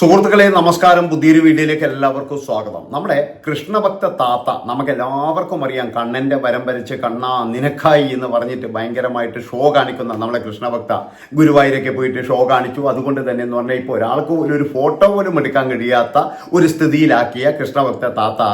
സുഹൃത്തുക്കളെ നമസ്കാരം. പുതിയൊരു വീഡിയോയിലേക്ക് എല്ലാവർക്കും സ്വാഗതം. നമ്മുടെ കൃഷ്ണഭക്ത താത്ത നമുക്ക് എല്ലാവർക്കും അറിയാം കണ്ണന്റെ വരം വരച്ച് കണ്ണ നിനക്കായി എന്ന് പറഞ്ഞിട്ട് ഭയങ്കരമായിട്ട് ഷോ കാണിക്കുന്ന നമ്മളെ കൃഷ്ണഭക്ത ഗുരുവായൂരൊക്കെ പോയിട്ട് ഷോ കാണിച്ചു. അതുകൊണ്ട് തന്നെ എന്ന് പറഞ്ഞാൽ ഇപ്പോൾ ഒരാൾക്ക് ഒരു ഫോട്ടോ പോലും എടുക്കാൻ കഴിയാത്ത ഒരു സ്ഥിതിയിലാക്കിയ കൃഷ്ണഭക്ത താത്ത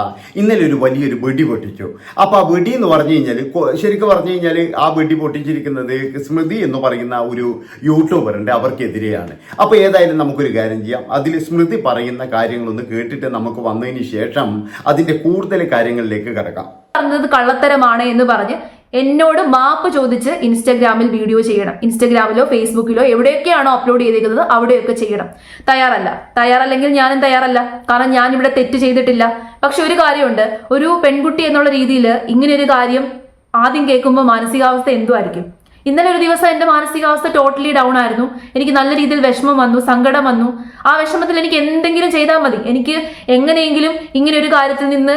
ഇന്നലെ ഒരു വലിയൊരു വെടി പൊട്ടിച്ചു. അപ്പോൾ ആ വെടി എന്ന് പറഞ്ഞു കഴിഞ്ഞാൽ ശരിക്കും പറഞ്ഞു കഴിഞ്ഞാൽ ആ വെടി പൊട്ടിച്ചിരിക്കുന്നത് സ്മൃതി എന്ന് പറയുന്ന ഒരു യൂട്യൂബർ ഉണ്ട് അവർക്കെതിരെയാണ്. അപ്പോൾ ഏതായാലും നമുക്കൊരു കാര്യം ചെയ്യാം. അതിൽ സ്മൃതി പറയുന്ന കാര്യങ്ങളൊന്ന് കേട്ടിട്ട് നമുക്ക് വന്നതിന് ശേഷം അതിന്റെ കൂടുതൽ കാര്യങ്ങളിലേക്ക് കിടക്കാം. പറഞ്ഞത് കള്ളത്തരമാണ് എന്ന് പറഞ്ഞ് എന്നോട് മാപ്പ് ചോദിച്ച് ഇൻസ്റ്റാഗ്രാമിൽ വീഡിയോ ചെയ്യണം. ഇൻസ്റ്റാഗ്രാമിലോ ഫേസ്ബുക്കിലോ എവിടെയൊക്കെയാണോ അപ്ലോഡ് ചെയ്തിരിക്കുന്നത് അവിടെയൊക്കെ ചെയ്യണം. തയ്യാറല്ല. തയ്യാറല്ലെങ്കിൽ ഞാനും തയ്യാറല്ല. കാരണം ഞാൻ ഇവിടെ തെറ്റ് ചെയ്തിട്ടില്ല. പക്ഷെ ഒരു കാര്യമുണ്ട്. ഒരു പെൺകുട്ടി എന്നുള്ള രീതിയിൽ ഇങ്ങനെ ഒരു കാര്യം ആദ്യം കേൾക്കുമ്പോൾ മാനസികാവസ്ഥ എന്തുമായിരിക്കും ഇന്നലെ ഒരു ദിവസം എന്റെ മാനസികാവസ്ഥ ടോട്ടലി ഡൗൺ ആയിരുന്നു. എനിക്ക് നല്ല രീതിയിൽ വിഷമം വന്നു സങ്കടം വന്നു. ആ വിഷമത്തിൽ എനിക്ക് എന്തെങ്കിലും ചെയ്താൽ മതി. എനിക്ക് എങ്ങനെയെങ്കിലും ഇങ്ങനെ ഒരു കാര്യത്തിൽ നിന്ന്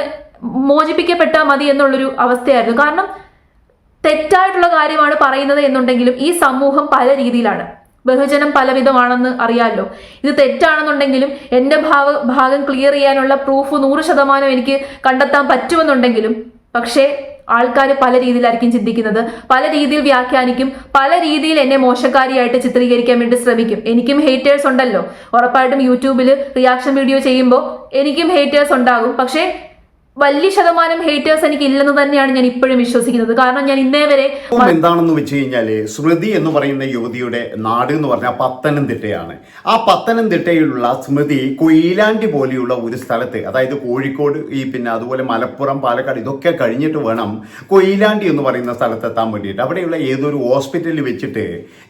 മോചിപ്പിക്കപ്പെട്ടാൽ മതി എന്നുള്ളൊരു അവസ്ഥയായിരുന്നു. കാരണം തെറ്റായിട്ടുള്ള കാര്യമാണ് പറയുന്നത് എന്നുണ്ടെങ്കിലും ഈ സമൂഹം പല രീതിയിലാണ്. ബഹുജനം പലവിധമാണെന്ന് അറിയാമല്ലോ ഇത് തെറ്റാണെന്നുണ്ടെങ്കിലും എന്റെ ഭാവ ഭാഗം ക്ലിയർ ചെയ്യാനുള്ള പ്രൂഫ് നൂറ് ശതമാനം എനിക്ക് കണ്ടെത്താൻ പറ്റുമെന്നുണ്ടെങ്കിലും പക്ഷേ ആൾക്കാർ പല രീതിയിലായിരിക്കും ചിന്തിക്കുന്നത്. പല രീതിയിൽ വ്യാഖ്യാനിക്കും. പല രീതിയിൽ എന്നെ മോശക്കാരിയായിട്ട് ചിത്രീകരിക്കാൻ വേണ്ടി ശ്രമിക്കും. എനിക്കും ഹേറ്റേഴ്സ് ഉണ്ടല്ലോ. ഉറപ്പായിട്ടും യൂട്യൂബിൽ റിയാക്ഷൻ വീഡിയോ ചെയ്യുമ്പോൾ എനിക്കും ഹേറ്റേഴ്സ് ഉണ്ടാകും. പക്ഷേ വലിയ ശതമാനം ഹേറ്റേഴ്സ് എനിക്ക് ഇല്ലെന്ന് തന്നെയാണ് ഞാൻ ഇപ്പോഴും വിശ്വസിക്കുന്നത്. കാരണം ഞാൻ ഇന്നേ വരെ എന്താണെന്ന് വെച്ച് കഴിഞ്ഞാൽ സ്മൃതി എന്ന് പറയുന്ന യുവതിയുടെ നാട് എന്ന് പറഞ്ഞാൽ പത്തനംതിട്ടയാണ്. ആ പത്തനംതിട്ടയിലുള്ള സ്മൃതി കൊയിലാണ്ടി പോലെയുള്ള ഒരു സ്ഥലത്ത് അതായത് കോഴിക്കോട് ഈ പിന്നെ അതുപോലെ മലപ്പുറം പാലക്കാട് ഇതൊക്കെ കഴിഞ്ഞിട്ട് വേണം കൊയിലാണ്ടി എന്ന് പറയുന്ന സ്ഥലത്ത് എത്താൻ വേണ്ടിയിട്ട്. അവിടെയുള്ള ഏതൊരു ഹോസ്പിറ്റലിൽ വെച്ചിട്ട്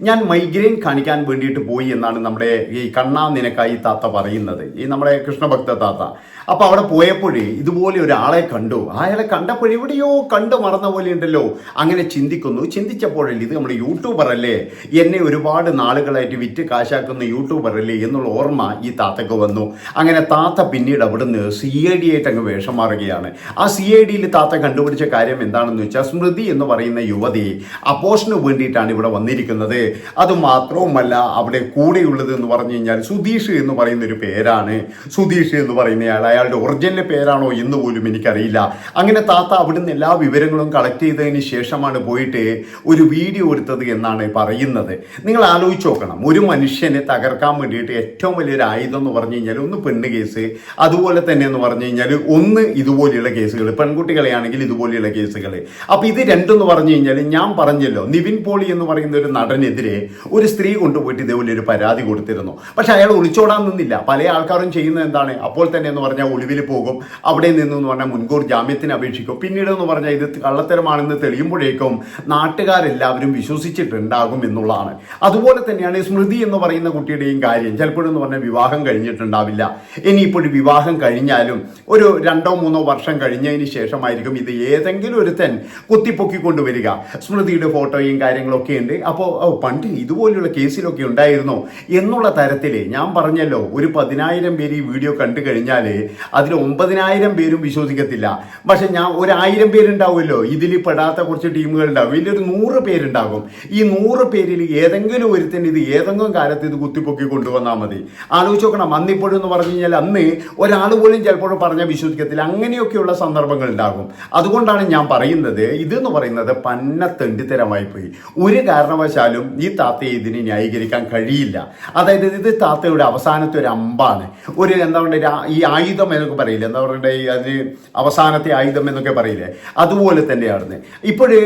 ഞാൻ മൈഗ്രെയിൻ കാണിക്കാൻ വേണ്ടിയിട്ട് പോയി എന്നാണ് നമ്മുടെ ഈ കണ്ണാ നിനക്കായി താത്ത പറയുന്നത്. ഈ നമ്മുടെ കൃഷ്ണഭക്ത താത്ത. അപ്പൊ അവിടെ പോയപ്പോഴേ ഇതുപോലെ ഒരാളെ കണ്ടു. അയാളെ കണ്ടപ്പോൾ എവിടെയോ കണ്ടു മറന്ന പോലെ ഉണ്ടല്ലോ. അങ്ങനെ ചിന്തിക്കുന്നു. ചിന്തിച്ചപ്പോഴല്ലേ ഇത് നമ്മുടെ യൂട്യൂബർ അല്ലേ? എന്നെ ഒരുപാട് നാളുകളായിട്ട് വിറ്റ് കാശാക്കുന്ന യൂട്യൂബർ അല്ലേ എന്നുള്ള ഓർമ്മ ഈ താത്തക്ക് വന്നു. അങ്ങനെ താത്ത പിന്നീട് അവിടുന്ന് സി ഐ ഡി ആയിട്ട് അങ്ങ് വേഷം മാറുകയാണ്. ആ സി ഐ ഡിയിൽ താത്ത കണ്ടുപിടിച്ച കാര്യം എന്താണെന്ന് വെച്ചാൽ സ്മൃതി എന്ന് പറയുന്ന യുവതി അപ്പോഷന് വേണ്ടിയിട്ടാണ് ഇവിടെ വന്നിരിക്കുന്നത്. അത് മാത്രവുമല്ല അവിടെ കൂടെയുള്ളത് എന്ന് പറഞ്ഞു കഴിഞ്ഞാൽ സുധീഷ് എന്ന് പറയുന്ന ഒരു പേരാണ്. സുധീഷ് എന്ന് പറയുന്നയാൾ അയാളുടെ ഒറിജിനൽ പേരാണോ എന്ന് പോലും എനിക്കറിയില്ല. അങ്ങനെ താത്ത അവിടുന്ന് എല്ലാ വിവരങ്ങളും കളക്ട് ചെയ്തതിന് ശേഷമാണ് പോയിട്ട് ഒരു വീഡിയോ എടുത്തത് എന്നാണ് പറയുന്നത്. നിങ്ങൾ ആലോചിച്ച് നോക്കണം. ഒരു മനുഷ്യനെ തകർക്കാൻ വേണ്ടിയിട്ട് ഏറ്റവും വലിയൊരു ആയുധം എന്ന് പറഞ്ഞു കഴിഞ്ഞാൽ ഒന്ന് പെണ്ണ് കേസ് അതുപോലെ തന്നെ എന്ന് പറഞ്ഞു കഴിഞ്ഞാൽ ഒന്ന് ഇതുപോലെയുള്ള കേസുകൾ പെൺകുട്ടികളെയാണെങ്കിൽ ഇതുപോലെയുള്ള കേസുകൾ അപ്പോൾ ഇത് രണ്ടെന്ന് പറഞ്ഞു കഴിഞ്ഞാൽ ഞാൻ പറഞ്ഞല്ലോ നിവിൻ പോളി എന്ന് പറയുന്ന ഒരു നടനെതിരെ ഒരു സ്ത്രീ കൊണ്ടുപോയിട്ട് ഇതേപോലെ ഒരു പരാതി കൊടുത്തിരുന്നു. പക്ഷെ അയാൾ ഒളിച്ചോടാൻ നിന്നില്ല. പല ആൾക്കാരും ചെയ്യുന്നത് എന്താണ്? അപ്പോൾ തന്നെ എന്ന് പറഞ്ഞാൽ ഒളിവിൽ പോകും. അവിടെ നിന്നെന്ന് പറഞ്ഞാൽ മുൻകൂർ ജാമ്യത്തിന് അപേക്ഷിക്കും. പിന്നീട് എന്ന് പറഞ്ഞാൽ ഇത് കള്ളത്തരമാണെന്ന് തെളിയുമ്പോഴേക്കും നാട്ടുകാരെല്ലാവരും വിശ്വസിച്ചിട്ടുണ്ടാകും എന്നുള്ളതാണ്. അതുപോലെ തന്നെയാണ് സ്മൃതി എന്ന് പറയുന്ന കുട്ടിയുടെയും കാര്യം. ചിലപ്പോഴെന്ന് പറഞ്ഞാൽ വിവാഹം കഴിഞ്ഞിട്ടുണ്ടാവില്ല. ഇനിയിപ്പോഴും വിവാഹം കഴിഞ്ഞാലും ഒരു രണ്ടോ മൂന്നോ വർഷം കഴിഞ്ഞതിന് ശേഷമായിരിക്കും ഇത് ഏതെങ്കിലും ഒരുത്തൻ കുത്തിപ്പൊക്കിക്കൊണ്ടുവരിക. സ്മൃതിയുടെ ഫോട്ടോയും കാര്യങ്ങളൊക്കെ ഉണ്ട്. അപ്പോൾ പണ്ട് ഇതുപോലെയുള്ള കേസിലൊക്കെ ഉണ്ടായിരുന്നു. എന്നുള്ള തരത്തിൽ ഞാൻ പറഞ്ഞല്ലോ ഒരു പതിനായിരം പേര് ഈ വീഡിയോ കണ്ടു കഴിഞ്ഞാൽ അതിൽ ഒമ്പതിനായിരം പേരും വിശ്വസിക്കത്തില്ല. പക്ഷെ ഞാൻ ഒരായിരം പേരുണ്ടാവുമല്ലോ. ഇതിൽ പെടാത്ത കുറച്ച് ടീമുകൾ ഉണ്ടാവും വലിയൊരു നൂറ് പേരുണ്ടാകും. ഈ നൂറ് പേരിൽ ഏതെങ്കിലും ഒരുത്തൻ ഇത് ഏതെങ്കിലും കാലത്ത് ഇത് കുത്തിപ്പൊക്കി കൊണ്ടുവന്നാൽ മതി. ആലോചിച്ച് നോക്കണം. അന്നിപ്പോഴും എന്ന് പറഞ്ഞു കഴിഞ്ഞാൽ അന്ന് ഒരാൾ പോലും ചിലപ്പോഴും പറഞ്ഞാൽ വിശ്വസിക്കത്തില്ല. അങ്ങനെയൊക്കെയുള്ള സന്ദർഭങ്ങൾ ഉണ്ടാകും. അതുകൊണ്ടാണ് ഞാൻ പറയുന്നത് ഇതെന്ന് പറയുന്നത് പന്ന തെണ്ടിത്തരമായി പോയി. ഒരു കാരണവശാലും ഈ താത്തയെ ഇതിനെ ന്യായീകരിക്കാൻ കഴിയില്ല. അതായത് ഇത് താത്തയുടെ അവസാനത്തെ ഒരു അമ്പാണ്. ഒരു എന്താ പറയുക ഈ ആയുധം എന്നൊക്കെ പറയില്ലേ? എന്താ പറയുക ഈ അതിന് അവസാനത്തെ ആയുധം എന്നൊക്കെ പറയില്ലേ? അതുപോലെ തന്നെയാണ് ഇപ്പോഴ്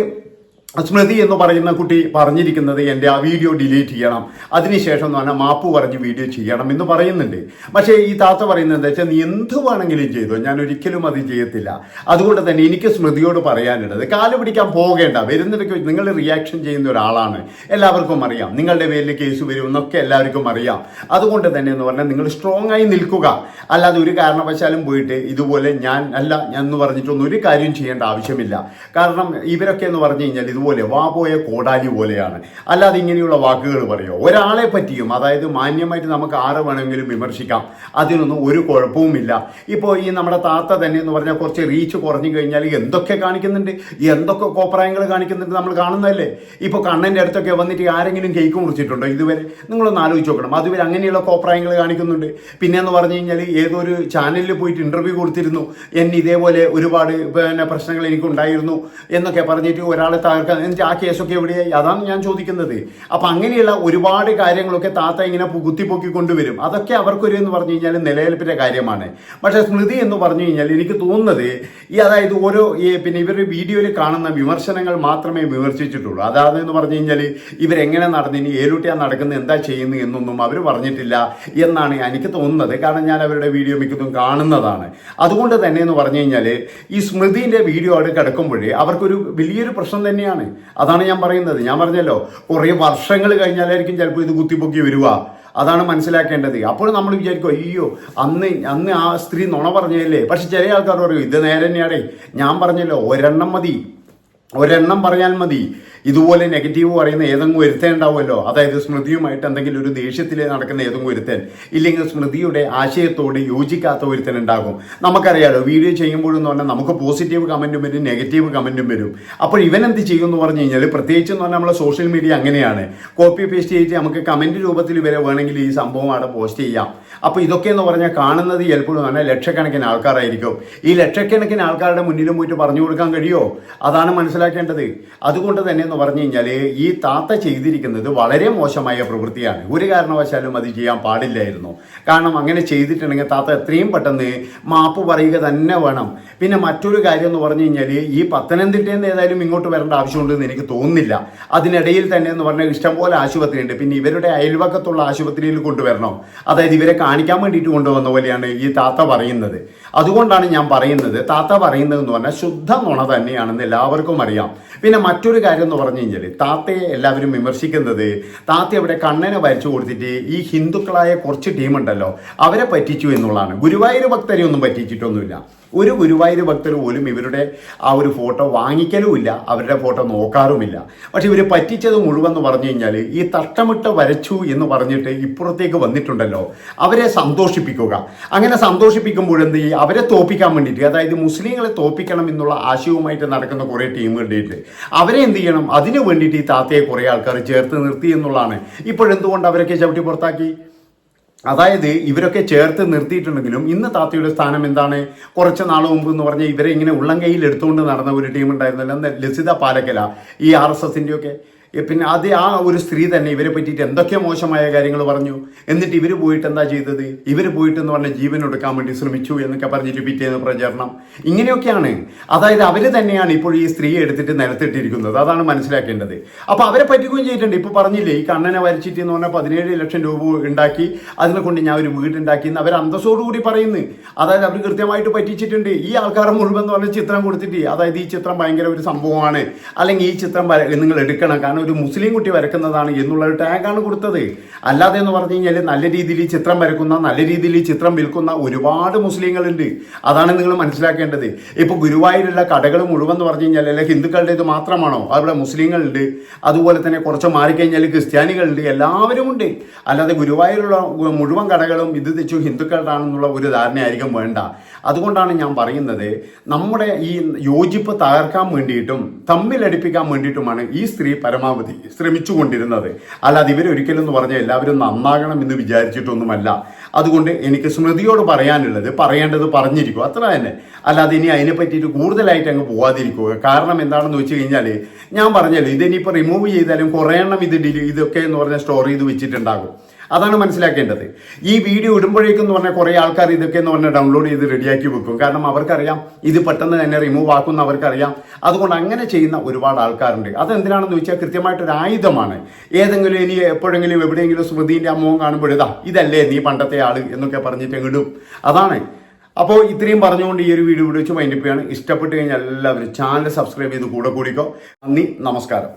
സ്മൃതി എന്ന് പറയുന്ന കുട്ടി പറഞ്ഞിരിക്കുന്നത് എന്റെ ആ വീഡിയോ ഡിലീറ്റ് ചെയ്യണം. അതിനുശേഷം എന്ന് പറഞ്ഞാൽ മാപ്പ് പറഞ്ഞ് വീഡിയോ ചെയ്യണം എന്ന് പറയുന്നുണ്ട്. പക്ഷേ ഈ താത്ത പറയുന്നത് എന്താ വെച്ചാൽ നീ എന്ത് വേണമെങ്കിലും ചെയ്തോ ഞാൻ ഒരിക്കലും അത് ചെയ്യത്തില്ല. അതുകൊണ്ട് തന്നെ എനിക്ക് സ്മൃതിയോട് പറയാനുള്ളത് കാൽ പിടിക്കാൻ പോകേണ്ട. വരുന്നിടയ്ക്ക് നിങ്ങൾ റിയാക്ഷൻ ചെയ്യുന്ന ഒരാളാണ്. എല്ലാവർക്കും അറിയാം. നിങ്ങളുടെ പേരിൽ കേസ് വരും എന്നൊക്കെ എല്ലാവർക്കും അറിയാം. അതുകൊണ്ട് തന്നെ എന്ന് പറഞ്ഞാൽ നിങ്ങൾ സ്ട്രോങ് ആയി നിൽക്കുക. അല്ലാതെ ഒരു കാരണവശാലും പോയിട്ട് ഇതുപോലെ ഞാൻ അല്ല എന്ന് പറഞ്ഞിട്ടൊന്നും ഒരു കാര്യം ചെയ്യേണ്ട ആവശ്യമില്ല. കാരണം ഇവരൊക്കെ എന്ന് പറഞ്ഞു കഴിഞ്ഞാൽ ഇതുപോലെ വാ പോയ കോടാലി പോലെയാണ്. അല്ലാതെ ഇങ്ങനെയുള്ള വാക്കുകൾ പറയോ? ഒരാളെ പറ്റിയും അതായത് മാന്യമായിട്ട് നമുക്ക് ആറ് വേണമെങ്കിലും വിമർശിക്കാം. അതിനൊന്നും ഒരു കുഴപ്പവുമില്ല. ഇപ്പോൾ ഈ നമ്മുടെ താത്ത തന്നെ എന്ന് പറഞ്ഞാൽ കുറച്ച് റീച്ച് കുറഞ്ഞു കഴിഞ്ഞാൽ എന്തൊക്കെ കാണിക്കുന്നുണ്ട്? എന്തൊക്കെ കോപ്രായങ്ങൾ കാണിക്കുന്നുണ്ട് നമ്മൾ കാണുന്നതല്ലേ? ഇപ്പോൾ കണ്ണന്റെ അടുത്തൊക്കെ വന്നിട്ട് ആരെങ്കിലും കേക്ക് മുറിച്ചിട്ടുണ്ടോ ഇതുവരെ? നിങ്ങളൊന്ന് ആലോചിച്ച് നോക്കണം. അതുവരെ അങ്ങനെയുള്ള കോപ്രായങ്ങൾ കാണിക്കുന്നുണ്ട്. പിന്നെ എന്ന് പറഞ്ഞു കഴിഞ്ഞാൽ ഏതൊരു ചാനലിൽ പോയിട്ട് ഇന്റർവ്യൂ കൊടുത്തിരുന്നു. എന്നെ ഇതേപോലെ ഒരുപാട് പിന്നെ പ്രശ്നങ്ങൾ എനിക്കുണ്ടായിരുന്നു എന്നൊക്കെ പറഞ്ഞിട്ട് ഒരാളെ തകർക്കാൻ എന്നിട്ട് ആ കേസൊക്കെ എവിടെയായി അതാണ് ഞാൻ ചോദിക്കുന്നത്. അപ്പം അങ്ങനെയുള്ള ഒരുപാട് കാര്യങ്ങളൊക്കെ താത്ത ഇങ്ങനെ കുത്തിപ്പൊക്കി കൊണ്ടുവരും. അതൊക്കെ അവർക്കൊരു എന്ന് പറഞ്ഞു കഴിഞ്ഞാൽ നിലനിൽപ്പിന്റെ കാര്യമാണ്. പക്ഷേ സ്മൃതി എന്ന് പറഞ്ഞു കഴിഞ്ഞാൽ എനിക്ക് തോന്നുന്നത് ഈ അതായത് ഓരോ ഈ പിന്നെ ഇവരുടെ വീഡിയോയിൽ കാണുന്ന വിമർശനങ്ങൾ മാത്രമേ വിമർശിച്ചിട്ടുള്ളൂ. അതായത് എന്ന് പറഞ്ഞു കഴിഞ്ഞാൽ ഇവരെങ്ങനെ നടന്നിനി ഏലൂട്ടിയാ നടക്കുന്നത് എന്താ ചെയ്യുന്നത് എന്നൊന്നും അവർ പറഞ്ഞിട്ടില്ല എന്നാണ് എനിക്ക് തോന്നുന്നത്. കാരണം ഞാൻ അവരുടെ വീഡിയോ മിക്കതും കാണുന്നതാണ്. അതുകൊണ്ട് തന്നെ എന്ന് പറഞ്ഞു കഴിഞ്ഞാൽ ഈ സ്മൃതിന്റെ വീഡിയോ അവിടെ കിടക്കുമ്പോഴേ അവർക്കൊരു വലിയൊരു പ്രശ്നം തന്നെയാണ്. അതാണ്. ഞാൻ പറയുന്നത്. ഞാൻ പറഞ്ഞല്ലോ കുറേ വർഷങ്ങൾ കഴിഞ്ഞാലായിരിക്കും ചിലപ്പോൾ ഇത് കുത്തിപ്പൊക്കി വരിക. അതാണ് മനസ്സിലാക്കേണ്ടത്. അപ്പോൾ നമ്മൾ വിചാരിക്കും അയ്യോ അന്ന് അന്ന് ആ സ്ത്രീ നുണ പറഞ്ഞല്ലേ പക്ഷെ ചില ആൾക്കാർ പറയും ഇത് നേരെ തന്നെയാടേ ഞാൻ പറഞ്ഞല്ലോ ഒരെണ്ണം മതി. ഒരെണ്ണം പറഞ്ഞാൽ മതി. ഇതുപോലെ നെഗറ്റീവ് പറയുന്ന ഏതെങ്കിലും ഒരുത്തൻ ഉണ്ടാവുമല്ലോ. അതായത് സ്മൃതിയുമായിട്ട് എന്തെങ്കിലും ഒരു ദേഷ്യത്തിൽ നടക്കുന്ന ഏതെങ്കിലും ഒരുത്തൻ ഇല്ലെങ്കിൽ സ്മൃതിയുടെ ആശയത്തോട് യോജിക്കാത്ത ഒരുത്തൻ ഉണ്ടാകും. നമുക്കറിയാലോ വീഡിയോ ചെയ്യുമ്പോഴെന്ന് പറഞ്ഞാൽ നമുക്ക് പോസിറ്റീവ് കമന്റും വരും നെഗറ്റീവ് കമന്റും വരും. അപ്പോൾ ഇവൻ എന്ത് ചെയ്യും എന്ന് പറഞ്ഞു കഴിഞ്ഞാൽ പ്രത്യേകിച്ച് എന്ന് പറഞ്ഞാൽ നമ്മളെ സോഷ്യൽ മീഡിയ അങ്ങനെയാണ്. കോപ്പി പേസ്റ്റ് ചെയ്തിട്ട് നമുക്ക് കമന്റ് രൂപത്തിൽ വരെ വേണമെങ്കിൽ ഈ സംഭവം അവിടെ പോസ്റ്റ് ചെയ്യാം. അപ്പോൾ ഇതൊക്കെ എന്ന് പറഞ്ഞാൽ കാണുന്നത് ചിലപ്പോഴും പറഞ്ഞാൽ ലക്ഷക്കണക്കിന് ആൾക്കാരായിരിക്കും. ഈ ലക്ഷക്കണക്കിന് ആൾക്കാരുടെ മുന്നിലും പോയിട്ട് പറഞ്ഞു കൊടുക്കാൻ കഴിയുമോ അതാണ് മനസ്സിലാക്കേണ്ടത്. അതുകൊണ്ട് തന്നെ എന്ന് പറഞ്ഞു കഴിഞ്ഞാൽ ഈ താത്ത ചെയ്തിരിക്കുന്നത് വളരെ മോശമായ പ്രവൃത്തിയാണ്. ഒരു കാരണവശാലും അത് ചെയ്യാൻ പാടില്ലായിരുന്നു. കാരണം അങ്ങനെ ചെയ്തിട്ടുണ്ടെങ്കിൽ താത്ത എത്രയും പെട്ടെന്ന് മാപ്പ് പറയുക തന്നെ വേണം. പിന്നെ മറ്റൊരു കാര്യം എന്ന് പറഞ്ഞു കഴിഞ്ഞാൽ ഈ പത്തനംതിട്ടയിൽ നിന്ന് ഏതായാലും ഇങ്ങോട്ട് വരേണ്ട ആവശ്യമുണ്ടെന്ന് എനിക്ക് തോന്നുന്നില്ല. അതിനിടയിൽ തന്നെ എന്ന് പറഞ്ഞാൽ ഇഷ്ടംപോലെ ആശുപത്രി ഉണ്ട് പിന്നെ ഇവരുടെ അയൽവക്കത്തുള്ള ആശുപത്രിയിൽ കൊണ്ടുവരണം. അതായത് ഇവരെ കാണിക്കാൻ വേണ്ടിയിട്ട് കൊണ്ടുവന്ന പോലെയാണ് ഈ താത്ത പറയുന്നത്. അതുകൊണ്ടാണ് ഞാൻ പറയുന്നത്. താത്ത പറയുന്നത് എന്ന് പറഞ്ഞാൽ ശുദ്ധ നുണ തന്നെയാണെന്ന് എല്ലാവർക്കും അറിയാം. പിന്നെ മറ്റൊരു കാര്യം എന്ന് പറഞ്ഞു കഴിഞ്ഞാൽ താത്തയെ എല്ലാവരും വിമർശിക്കുന്നത് താത്ത അവിടെ കണ്ണനെ വരച്ചു കൊടുത്തിട്ട് ഈ ഹിന്ദുക്കളായ കുറച്ച് ടീമുണ്ടല്ലോ അവരെ പറ്റിച്ചു എന്നുള്ളതാണ്. ഗുരുവായൂർ ഭക്തരെ ഒന്നും പറ്റിച്ചിട്ടൊന്നുമില്ല. ഒരു ഗുരുവായൂർ ഭക്തർ പോലും ഇവരുടെ ആ ഒരു ഫോട്ടോ വാങ്ങിക്കലുമില്ല അവരുടെ ഫോട്ടോ നോക്കാറുമില്ല. പക്ഷെ ഇവർ പറ്റിച്ചത് മുഴുവൻ എന്ന് പറഞ്ഞു കഴിഞ്ഞാൽ ഈ തട്ടമിട്ട് വരച്ചു എന്ന് പറഞ്ഞിട്ട് ഇപ്പുറത്തേക്ക് വന്നിട്ടുണ്ടല്ലോ അവരെ സന്തോഷിപ്പിക്കുക. അങ്ങനെ സന്തോഷിപ്പിക്കുമ്പോഴെന്ത് ഈ അവരെ തോപ്പിക്കാൻ വേണ്ടിയിട്ട് അതായത് മുസ്ലിങ്ങളെ തോപ്പിക്കണം എന്നുള്ള ആശയവുമായിട്ട് നടക്കുന്ന കുറേ ടീമുകളുണ്ട്. അവരെ എന്ത് ചെയ്യണം? അതിനു വേണ്ടിയിട്ട് ഈ താത്തയെ കുറേ ആൾക്കാർ ചേർത്ത് നിർത്തി എന്നുള്ളതാണ്. ഇപ്പോഴെന്തുകൊണ്ട് അവരൊക്കെ ചവിട്ടി പുറത്താക്കി? അതായത് ഇവരൊക്കെ ചേർത്ത് നിർത്തിയിട്ടുണ്ടെങ്കിലും ഇന്ന് താത്തയുടെ സ്ഥാനം എന്താണ്? കുറച്ച് നാൾ മുമ്പ് എന്ന് പറഞ്ഞാൽ ഇവരെ ഇങ്ങനെ ഉള്ളം കയ്യിൽ എടുത്തുകൊണ്ട് നടന്ന ഒരു ടീം ഉണ്ടായിരുന്നല്ലോ ലസിത പാലക്കല ഈ ആർ എസ് എസിന്റെ ഒക്കെ ഏ, പിന്നെ അത് ആ ഒരു സ്ത്രീ തന്നെ ഇവരെ പറ്റിയിട്ട് എന്തൊക്കെ മോശമായ കാര്യങ്ങൾ പറഞ്ഞു? എന്നിട്ട് ഇവർ പോയിട്ട് എന്താ ചെയ്തത്? ഇവർ പോയിട്ട് എന്ന് പറഞ്ഞാൽ ജീവൻ എടുക്കാൻ വേണ്ടി ശ്രമിച്ചു എന്നൊക്കെ പറഞ്ഞിട്ട് പിറ്റേന്ന് പ്രചരണം. ഇങ്ങനെയൊക്കെയാണ്. അതായത് അവർ തന്നെയാണ് ഇപ്പോൾ ഈ സ്ത്രീയെ എടുത്തിട്ട് നിരത്തിട്ടിരിക്കുന്നത് അതാണ് മനസ്സിലാക്കേണ്ടത്. അപ്പോൾ അവരെ പറ്റിക്കുകയും ചെയ്തിട്ടുണ്ട്. ഇപ്പോൾ പറഞ്ഞില്ലേ ഈ കണ്ണനെ വരച്ചിട്ട് എന്ന് പറഞ്ഞാൽ പതിനേഴ് ലക്ഷം രൂപ ഉണ്ടാക്കി അതിനെ കൊണ്ട് ഞാൻ ഒരു വീടുണ്ടാക്കി എന്ന് അവർ അന്തസ്സോടുകൂടി പറയുന്നു. അതായത് അവർ കൃത്യമായിട്ട് പറ്റിച്ചിട്ടുണ്ട്. ഈ ആൾക്കാരെ മുഴുവൻ എന്ന് പറഞ്ഞ ചിത്രം കൊടുത്തിട്ട് അതായത് ഈ ചിത്രം ഭയങ്കര ഒരു സംഭവമാണ്. അല്ലെങ്കിൽ ഈ ചിത്രം നിങ്ങൾ എടുക്കണം. കാരണം ഒരു മുസ്ലിം കുട്ടി വരക്കുന്നതാണ് എന്നുള്ള ഒരു ടാഗാണ് കൊടുത്തത്. അല്ലാതെ എന്ന് പറഞ്ഞു കഴിഞ്ഞാൽ നല്ല രീതിയിൽ ചിത്രം വരക്കുന്ന നല്ല രീതിയിൽ ചിത്രം വിൽക്കുന്ന ഒരുപാട് മുസ്ലിങ്ങളുണ്ട്. അതാണ് നിങ്ങൾ മനസ്സിലാക്കേണ്ടത്. ഇപ്പോൾ ഗുരുവായൂരുള്ള കടകൾ മുഴുവൻ എന്ന് പറഞ്ഞു കഴിഞ്ഞാൽ അല്ലെ ഹിന്ദുക്കളുടെ ഇത് മാത്രമാണോ? അവിടെ മുസ്ലിങ്ങളുണ്ട്. അതുപോലെ തന്നെ കുറച്ച് മാറിക്കഴിഞ്ഞാൽ ക്രിസ്ത്യാനികളുണ്ട്. എല്ലാവരും ഉണ്ട് അല്ലാതെ ഗുരുവായൂരുള്ള മുഴുവൻ കടകളും ഇത് തെച്ചു ഹിന്ദുക്കളുടെയാണെന്നുള്ള ഒരു ധാരണയായിരിക്കും വേണ്ട. അതുകൊണ്ടാണ് ഞാൻ പറയുന്നത് നമ്മുടെ ഈ യോജിപ്പ് തകർക്കാൻ വേണ്ടിയിട്ടും തമ്മിലടിപ്പിക്കാൻ വേണ്ടിയിട്ടുമാണ് ഈ സ്ത്രീ പരമാവധി ശ്രമിച്ചുകൊണ്ടിരുന്നത്. അല്ലാതെ ഇവരൊരിക്കലും എന്ന് പറഞ്ഞാൽ എല്ലാവരും നന്നാകണം എന്ന് വിചാരിച്ചിട്ടൊന്നുമല്ല. അതുകൊണ്ട് എനിക്ക് സ്മൃതിയോട് പറയാനുള്ളത് പറയേണ്ടത് പറഞ്ഞിരിക്കും അത്ര തന്നെ. അല്ലാതെ ഇനി അതിനെ പറ്റിയിട്ട് കൂടുതലായിട്ട് അങ്ങ് പോവാതിരിക്കുക. കാരണം എന്താണെന്ന് വെച്ച് കഴിഞ്ഞാൽ ഞാൻ പറഞ്ഞല്ലോ ഇതിനിപ്പോൾ റിമൂവ് ചെയ്താലും കുറേ എണ്ണം ഇത് ഇതൊക്കെ എന്ന് പറഞ്ഞാൽ സ്റ്റോർ ചെയ്ത് വെച്ചിട്ടുണ്ടാകും. അതാണ് മനസ്സിലാക്കേണ്ടത്. ഈ വീഡിയോ ഇടുമ്പോഴേക്കും എന്ന് പറഞ്ഞാൽ കുറേ ആൾക്കാർ ഇതൊക്കെ എന്ന് പറഞ്ഞാൽ ഡൗൺലോഡ് ചെയ്ത് റെഡിയാക്കി വെക്കും. കാരണം അവർക്കറിയാം ഇത് പെട്ടെന്ന് തന്നെ റിമൂവ് ആക്കും എന്ന് അവർക്കറിയാം. അതുകൊണ്ട് അങ്ങനെ ചെയ്യുന്ന ഒരുപാട് ആൾക്കാരുണ്ട്. അതെന്തിനാണെന്ന് വെച്ചാൽ കൃത്യമായിട്ടൊരു ആയുധമാണ് ഏതെങ്കിലും ഇനി എപ്പോഴെങ്കിലും എവിടെയെങ്കിലും സ്മൃതിന്റെ അമ്മവും കാണുമ്പോഴേതാ ഇതല്ലേ നീ പണ്ടത്തെ ആൾ എന്നൊക്കെ പറഞ്ഞിട്ട് ഇടും. അതാണ്. അപ്പോൾ ഇത്രയും പറഞ്ഞുകൊണ്ട് ഈ ഒരു വീഡിയോ ഇവിടെ വെച്ച് ഇഷ്ടപ്പെട്ട് കഴിഞ്ഞാൽ എല്ലാവരും ചാനൽ സബ്സ്ക്രൈബ് ചെയ്ത് കൂടെ കൂടിക്കോ. നന്ദി നമസ്കാരം.